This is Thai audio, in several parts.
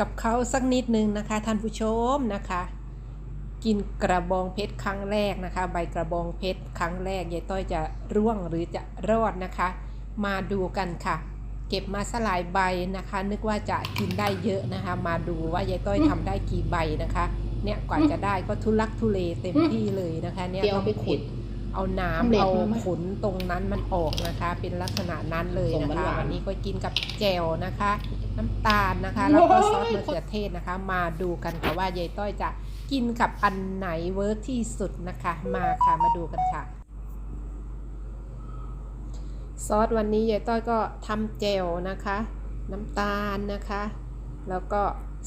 กับเขาสักนิดนึงนะคะ ท่านผู้ชมนะคะ กินกระบองเพชรครั้งแรกนะคะ ใบกระบองเพชรครั้งแรกยายต้อยจะร่วงหรือจะรอดนะคะ มาดูกันค่ะ เก็บมาสลายใบนะคะ นึกว่าจะกินได้เยอะนะคะ มาดูว่ายายต้อยทำได้กี่ใบนะคะ เนี่ยกว่าจะได้ก็ทุลักทุเลเต็มที่เลยนะคะ เนี่ยเดี๋ยวต้องไปขุด เอาน้ทำเด็ำกเอามาไหมขนตรงนั้นมันออกนะคะ เป็นลักษณะนั้นเลยส่งนะคะหวานๆวันนี้ก็กินกับแจ่วนะคะ น้ำตาลนะคะแล้วก็ซอสมะเขือเทศนะคะ มาดูกันค่ะว่ายายต้อยจะกินกับอันไหนเวิร์กที่สุดนะคะ มาค่ะมาดูกันค่ะ ซอสวันนี้ยายต้อยก็ทำแจ่วนะคะ น้ำตาลนะคะ แล้วก็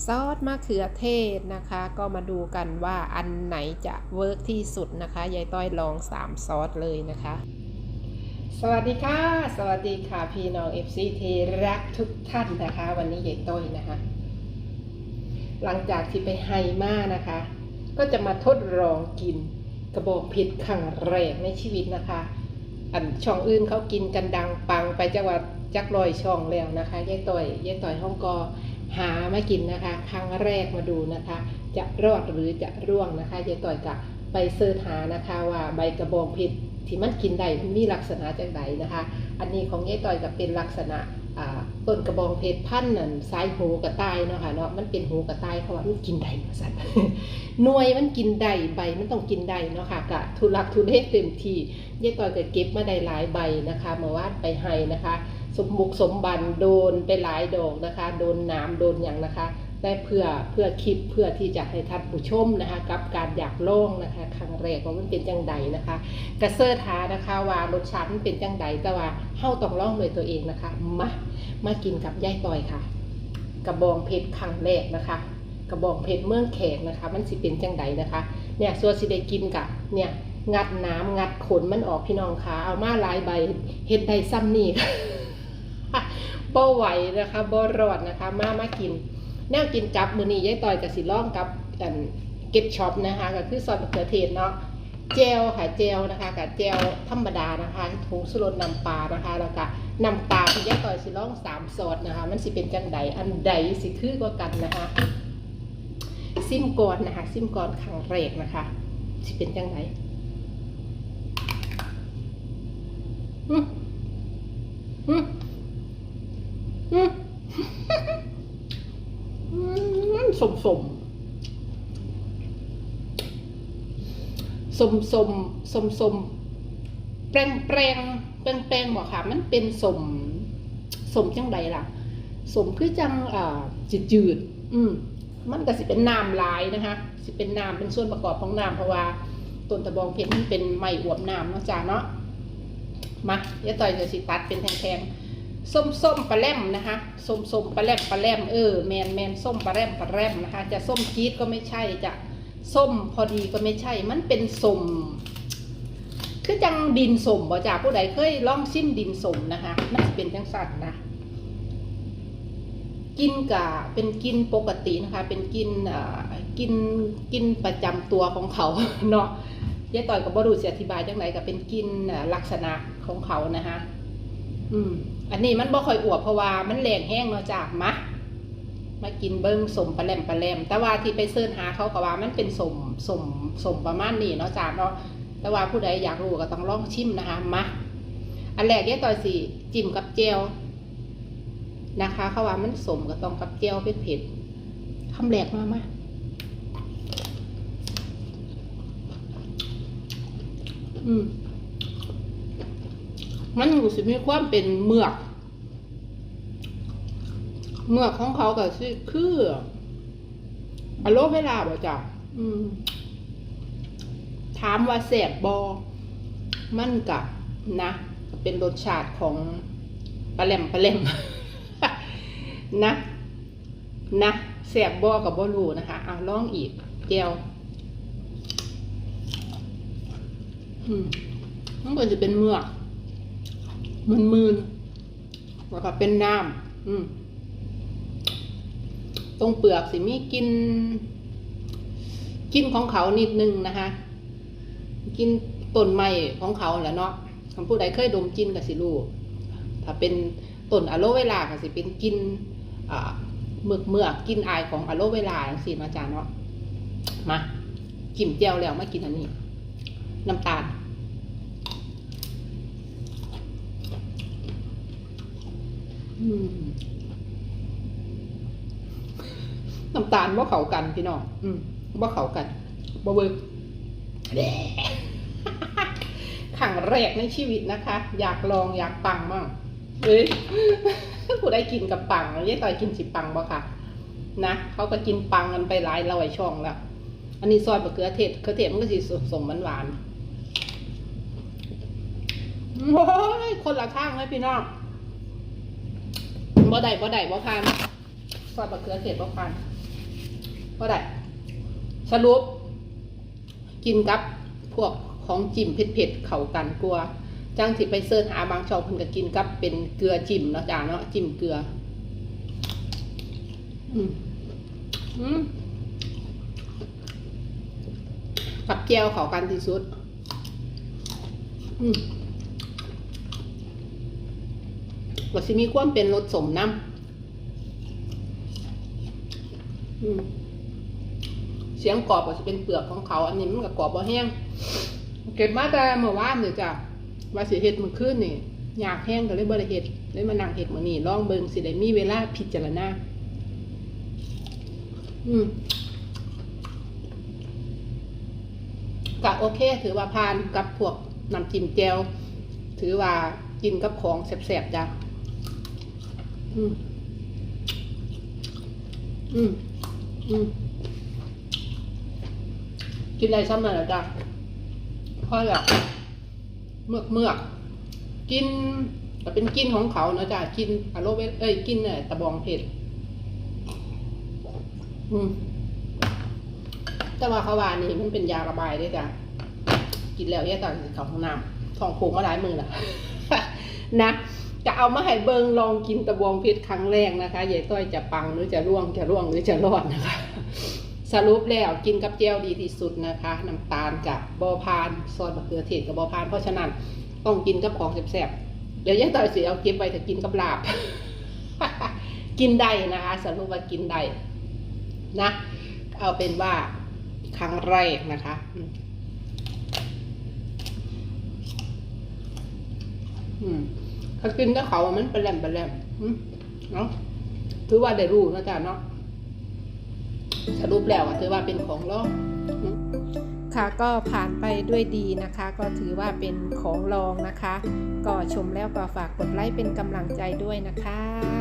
ซอสมะเขือเทศนะคะ ก็มาดูกันว่าอันไหนจะเวิร์กที่สุดนะคะยายต้อยลอง 3 ซอสเลยนะคะ สวัสดีค่ะ สวัสดีค่ะพี่น้อง FC ที่รักทุกท่านนะคะ วันนี้ยายต้อยนะคะ หลังจากที่ไปไฮมานะคะ ก็จะมาทดลองกินกระบอกเผ็ดครั้งแรกในชีวิตนะคะ อันช่องอื่นเขากินกันดังปังไปจังหวัดจักรลอยช่องแล้วนะคะยายต่อยยายต่อยห้องกอ หามากินนะคะ ครั้งแรกมาดูนะคะ จะรอดหรือจะร่วงนะคะยายต่อยกะไปเสิร์ชหานะคะว่าใบกระบองเพชรที่มันกินได้มีลักษณะจังไดนะคะ อันนี้ของยายต่อยก็เป็นลักษณะต้นกระบองเพชรพันนั่นสายหูกระต่ายเนาะค่ะเนาะมันเป็นหูกระต่ายเพราะว่ามันกินได้มาสั่นหน่วยมันกินได้ใบมันต้องกินได้เนาะค่ะกะทุลักทุเลเต็มที่ยายต่อยก็เก็บมาได้หลายใบนะคะเมื่อวานไปให้นะคะ สมบุกสมบันโดนไปหลายดอกนะคะ โดนน้ำโดนอย่างนะคะได้เพื่อเพื่อคลิปเพื่อที่จะให้ท่านผู้ชมนะคะ กับการอยากลองนะคะครั้งแรกว่ามันเป็นจังใดนะคะกระเซิร์ทานะคะว่ารสชาติมันเป็นจังใดแต่ว่าเฮาต้องลองด้วยตัวเองนะคะมามากินกับยายต่อยค่ะ กระบองเพชรครั้งแรกนะคะ กระบองเพชรเมืองแขกนะคะ มันสิเป็นจังใดนะคะเนี่ยส่วนสิได้กินกับเนี่ยงัดน้ำงัดขนมันออกพี่น้องคะเอามาหลายใบเฮ็ดได้ซ้ำนี่ค่ะ บ่ไหวนะคะบ่รอดนะคะมามากินแนวกินกับมือนี้ยายต่อยกับสิล่องกับกันเก็ตช็อปนะคะก็คือซอสมะเขือเทศเนาะเจลค่ะเจลนะคะกับเจลธรรมดานะคะถุงสุรน้ำปลานะคะแล้วก็น้ำตาที่ยายต่อยสิล่องสามซอสนะคะ มันสิเป็นจังใดอันใดสิคือกว่ากันนะคะซิมก่อนนะคะซิมก่อนครั้งแรกนะคะสิเป็นจังไดอืมอืมอืมอืม สมสมสมสมสมสมแปลงแปลงแปลงแปลงบอกค่ะ มันเป็นสมสมจังใดล่ะ สมคือจังอ่าจืดจืดอืมมันก็สิเป็นน้ำลายนะคะสิเป็นน้ำเป็นส่วนประกอบของน้ำเพราะว่าต้นตะบองเพชรมันเป็นไม้อวบน้ำเนาะจ้าเนาะมาเดี๋ยวต่อยจะสิตัดเป็นแทงๆ ส้มส้มปลาแรมนะคะส้มส้มปลาแรมปลาแรมเออแมนแมนส้มปลาแรมปลาแรมนะคะ จะส้มจี๊ดก็ไม่ใช่จะส้มพอดีก็ไม่ใช่ มันเป็นส้มคือจังดินส้มบ่จ่าผู้ใดเคยลองชิมดินส้มนะคะมันจะเป็นจังสันนะ กินกะเป็นกินปกตินะคะ เป็นกินกินกินประจำตัวของเขาเนาะยายต่อยกับบรูสิอธิบายจังไรก็เป็นกินลักษณะของเขานะคะอืม อันนี้มันบ่ค่อยอวบเพราะว่ามันแรงแห้งเนาะจ้ะมามากินเบิ้งสมปลาแหลมปลาแหลม แต่ว่าที่ไปเสิร์ชหาเขาก็ว่ามันเป็นสมสมสมประมาณนี้เนาะจ้ะเนาะแต่ว่าผู้ใดอยากรู้ก็ต้องลองชิมนะคะมาอันแรกยายต่อยสิจิ้มกับเจลนะคะเขาว่ามันสมก็ต้องกับเจลเผ็ดๆคำแรกมากมาอืมมันรู้สึกมีความเป็นเมือก เมือกของเขาก็คือคืออโลเวลาบ่จ้ะถามว่าแสบบอมันกับนะ เป็นรสชาติของปลาแหลมปลาแหลมนะ นะแสบบอกับบอรูนะคะเอาลองอีกเจียวอืมมันก็จะเป็นเมือกมันมืนแล้วก็เป็นน้ำอืม รงเปลือกสิมีกิน กินของเขานิดนึงนะคะ กินต้นไม้ของเขาแหละเนาะคำผู้ใดเคยดมกินก็สิรู้ถ้าเป็นต้นอะโลเวลาก็สิเป็นกินเมือกเมือกกินอายของอะโลเวลาจังซี่เนาะจ้าเนาะมากิ่มเจียวแล้วมากินอันนี้ น้ำตาลอืม น้ำตาลว่าเขากันพี่น้องอืมว่าเขากันบ่เวิร์กแหละครั้งแรกในชีวิตนะคะ อยากลองอยากปังมั่งเอ้ยผู้ได้กินกับปังยายต่อยกินสิปังบ่ค่ะ นะเขาก็กินปังกันไปหลายร้อยช่องแล้ว อันนี้ซอยมะเขือเทศเขือเทศมันก็สิสมหวานๆโอ้ยคนละข้างเลยพี่น้องบ่ได้บ่ได้บ่พานซอยมะเขือเทศบ่พาน บ่ได้ สรุป กินกับพวกของจิ้มเผ็ดๆ เข้ากันกลัวจังสิไปเสิร์ชหาบางช่องเพิ่นก็กินกับเป็นเกลือจิ้มเนาะจ้าเนาะจิ้มเกลือ อืมอืมกับแจวเข้ากันที่สุด อืมว่าสิมีความเป็นรสสมน้ำอืม เสียงกรอบก็จะเป็นเปลือกของเขา อันนี้มันก็กรอบบ่แห้งเก็บมาแต่เมื่อวานนี่จ้ะว่าสิเฮ็ดมื้อคืนนี่อยากแห้งก็เลยบ่ได้เฮ็ดเลยมานั่งเฮ็ดมื้อนี้ลองเบิงสิได้มีเวลาพิจารณาอืมก็โอเค ถือว่าผ่านกับพวกน้ำจิ้มแจวถือว่ากินกับของแซ่บๆจ้ะอืมอืมอืม กินอะไรซ้ำมาแล้วจ้ะพอแล้วเมือกเมือกกินแต่เป็นกินของเขานะจ้ะกินอะโลเวเอ้ยกินเนี่ยตะบองเผ็ดอืมแต่ว่าขาวานี่มันเป็นยาระบายด้วยจ้ะกินแล้วแย่ต่างเขาห้องน้ำท้องผูกมาหลายมือละนะจะเอามาให้เบิงลองกินตะบองเผ็ดครั้งแรกนะคะยายต้อยจะปังหรือจะร่วงจะร่วงหรือจะรอดนะคะ สรุปแล้วกินกับเจลดีที่สุดนะคะน้ำตาลกับบอพานซอสมะเขือเทศกับบอพานเพราะฉะนั้นต้องกินกับของแซ่บๆเดี๋ยวยายต่อยสิเอาเก็บไว้ถ้ากินกับลาบ กินได้นะคะสรุปว่ากินได้นะ เอาเป็นว่าครั้งแรกนะคะอืมอืมถ้ากินกับเขามันเป็นแหลมเป็นแหลมเนาะถือว่าได้รู้นะจ๊ะเนาะ สรุปแล้วอะถือว่าเป็นของลองค่ะก็ผ่านไปด้วยดีนะคะ ก็ถือว่าเป็นของลองนะคะ ก็ชมแล้วก็ฝากกดไลค์เป็นกำลังใจด้วยนะคะ